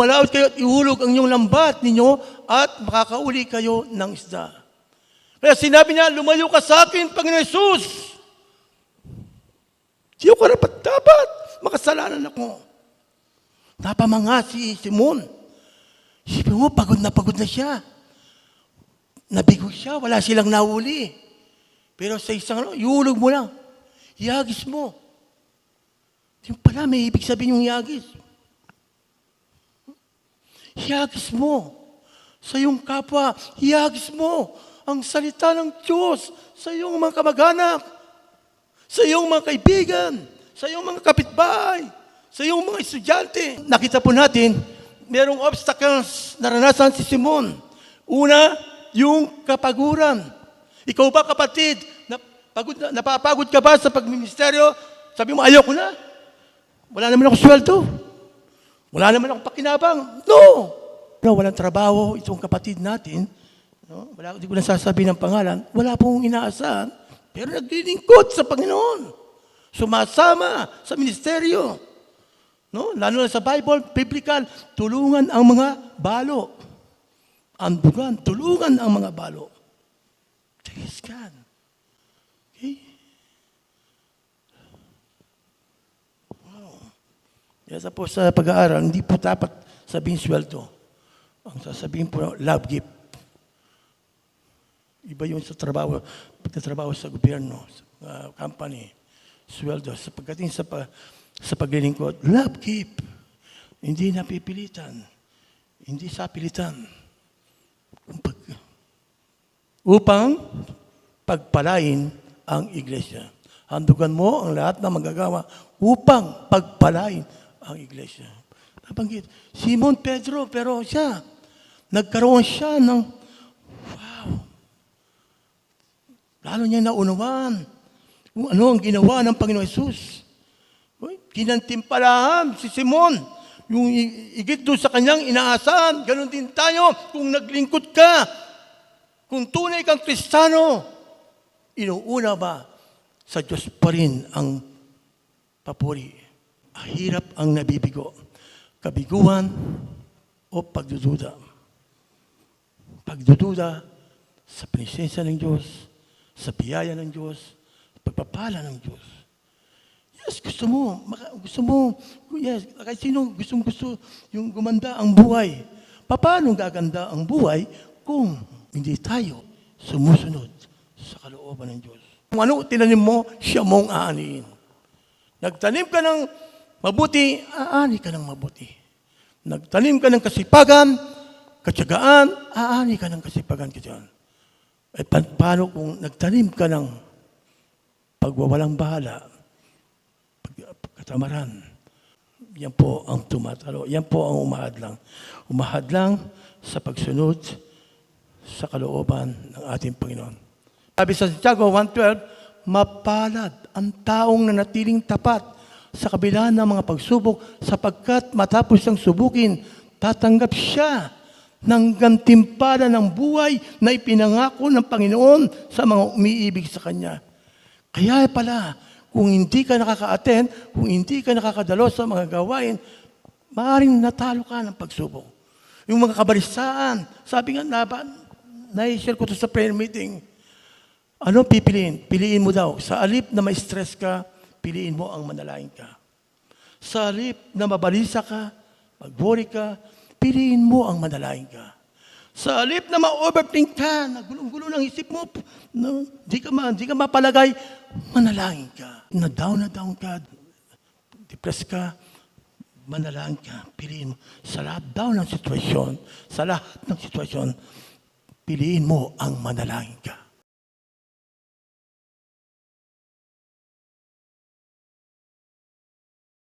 Malaot kayo at ihulog ang inyong lambat ninyo at makakauli kayo ng isda. Kaya sinabi niya, lumayo ka sa akin, Panginoon Jesus. Siyo ka rapat dapat. Makasalanan ako. Napamanga si Simon. Isipin mo, pagod na pagod na siya. Nabigo siya, wala silang nahuli. Pero sa isang ano, iulog mo lang. Yagis mo. Yung pala, may ibig sabihin yung yagis. Yagis mo. Sa iyong kapwa, yagis mo ang salita ng Diyos sa iyong mga kamag-anak, sa iyong mga kaibigan, sa iyong mga kapitbahay, sa iyong mga estudyante. Nakita po natin, merong obstacles naranasan si Simon. Una, yung kapaguran. Ikaw ba kapatid, napagod, na, napapagod ka ba sa pagministeryo? Sabi mo, ayoko na. Wala naman ako sweldo. Wala naman ako pakinabang. No! No, walang trabaho itong kapatid natin. No? Wala, hindi ko na sasabihin ng pangalan. Wala pong inaasahan. Pero naglilingkod sa Panginoon. Sumasama sa ministeryo. No? Lalo na sa Bible, biblical, tulungan ang mga balo. Andugan, tulungan ang mga balo. Praise God. Okay? Wow. Kaya po sa pag-aaral, hindi po dapat sabihin sweldo. Ang sasabihin po, love gift. Iba yun sa trabaho, pagtatrabaho sa gobyerno, sa uh, company, sweldo. Sa pagdating sa, pa, sa paglilingkod, love gift. Hindi napipilitan. Hindi sa pilitan. Pag, upang pagpalain ang iglesia. Handugan mo ang lahat ng magagawa upang pagpalain ang iglesia. Nabanggit, Simon Pedro, pero siya, nagkaroon siya ng, wow, lalo niya naunawaan kung ano ang ginawa ng Panginoon Jesus. Kinantimpalahan si Simon, yung igit doon sa kanyang inaasahan, ganun din tayo kung naglingkod ka, kung tunay kang kristano, inuuna ba sa Diyos pa rin ang papuri? Hirap ang nabibigo. Kabiguan o pagdududa. Pagdududa sa presensya ng Diyos, sa biyaya ng Diyos, pagpapala ng Diyos. Yes, gusto mo, gusto mo, yes, kahit sino gusto gusto yung gumanda ang buhay. Paano gaganda ang buhay kung hindi tayo sumusunod sa kalooban ng Diyos? Kung ano tinanim mo, siya mong aaniin. Nagtanim ka ng mabuti, aani ka ng mabuti. Nagtanim ka ng kasipagan, katsagaan, aani ka ng kasipagan, katsagaan. Eh, pa- paano kung nagtanim ka ng pagwawalang bahala, pag- pagkatamaran, yan po ang tumatalo. Yan po ang umahadlang. Umahadlang sa pagsunod sa kalooban ng ating Panginoon. Sabi sa Santiago 1.12, mapalad ang taong nanatiling tapat sa kabila ng mga pagsubok sapagkat matapos ang subukin, tatanggap siya ng gantimpala ng buhay na ipinangako ng Panginoon sa mga umiibig sa Kanya. Kaya pala, kung hindi ka nakaka-attend, kung hindi ka nakakadalo sa mga gawain, maaaring natalo ka ng pagsubok. Yung mga kabalisaan, sabi nga, na, na-share ko to sa prayer meeting, ano pipiliin? Piliin mo daw. Sa alip na may stress ka, piliin mo ang manalangin ka. Sa alip na mabalisa ka, mag-worry ka, piliin mo ang manalangin ka. Sa alip na ma-overthink ka, nagulong-gulo ng isip mo, no, di ka, ma, di ka mapalagay, manalangin ka. Na down na down ka, depressed ka, manalangin ka, piliin mo. Sa lahat daw ng sitwasyon, sa lahat ng sitwasyon, piliin mo ang manalangin ka.